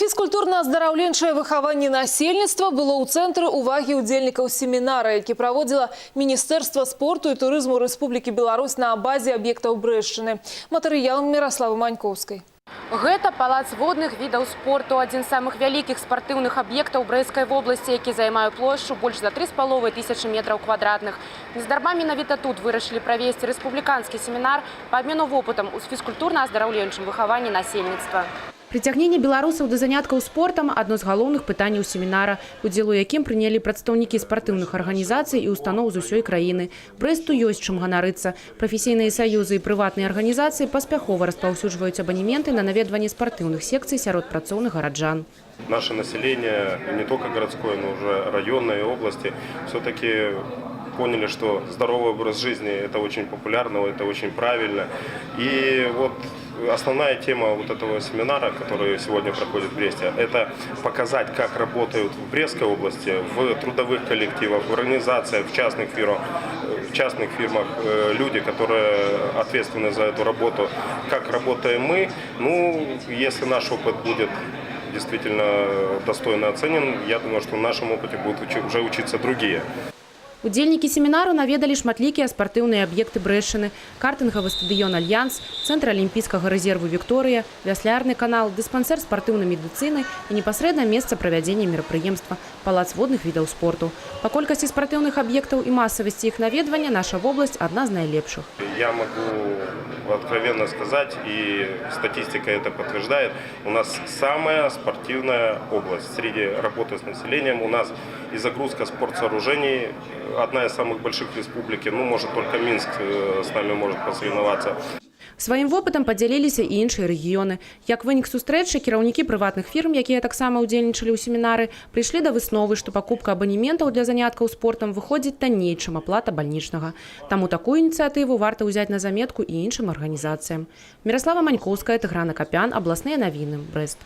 Фізкультурна-аздараўленчае выхаванне насельніцтва было ў цэнтры ўвагі ўдзельнікаў семінара, які праводзіла Міністэрства спорту і турызму Рэспублікі Беларусь на базе аб'ектаў Брэшчыны. Матэрыял Міраславы Манькоўскай. Гэта палац водных відаў спорту, адзін з самых вялікіх спартыўных аб'ектаў Брэскай вобласці, які займае плошчу больш за 3,5 тысячы метраў квадратных. Нездарма менавіта тут вырашылі правесці рэспубліканскі семінар па абмену вопытам у фізкультурна-аздараўленчым выхаванні насельніцтва. Прыцягненне беларусаў да заняткаў спортам адно з галоўных пытанняў семінара, удзел у якім прынялі прадстаўнікі спартыўных арганізацый і устаноў з усёй краіны. Брэсту ёсць чым ганарыцца. Прафесійныя саюзы і прыватныя арганізацыі паспяхова распаўсюджваюць абанементы на наведванне спартыўных секцый сярод працоўных гараджан. Наше население, и не только городское, но уже районные области, все-таки поняли, что здоровый образ жизни – это очень популярно, это очень правильно. И вот основная тема вот этого семинара, который сегодня проходит в Бресте, это показать, как работают в Брестской области, в трудовых коллективах, в организациях, в частных фирмах, в частных фирмах э, люди, которые ответственны за эту работу, как работаем мы. Ну, если наш опыт будет действительно достойно оценен, я думаю, что в нашем опыте будут уже учиться другие. Удзельнікі семінару наведалі шматлікія спартыўныя аб'екты Брэшчыны, картынгавы стадыён Альянс, цэнтр алімпійскага рэзерву Вікторыя, вяслярны канал, дыспансер спартыўнай медыцыны і непасрэдна месца правядзення мерапрыемства, палац водных відаў спорту. Па колькасці спартыўных аб'ектаў і масавасці іх наведвання наша вобласць адна з найлепшых. Я могу откровенно сказать, и статистика это подтверждает, у нас самая спортивная область. Среди работы с населением у нас и загрузка спортсооружений одна из самых больших в республике. Ну, может, только Минск э, с нами может посоревноваться. Сваім вопытам падзяліліся і іншыя рэгіёны. Як вынік сустрэчы кіраўнікі прыватных фірм, якія таксама ўдзельнічалі ў семінары, прыйшлі да высновы, што пакупка абанементаў для заняткаў спортам выходзіць танней, чым аплата бальнічнага. Таму такую ініцыятыву варта ўзяць на заметку і іншым арганізацыям. Міраслава Манькоўская, Тыграна Капян, абласныя навіны, Брэст.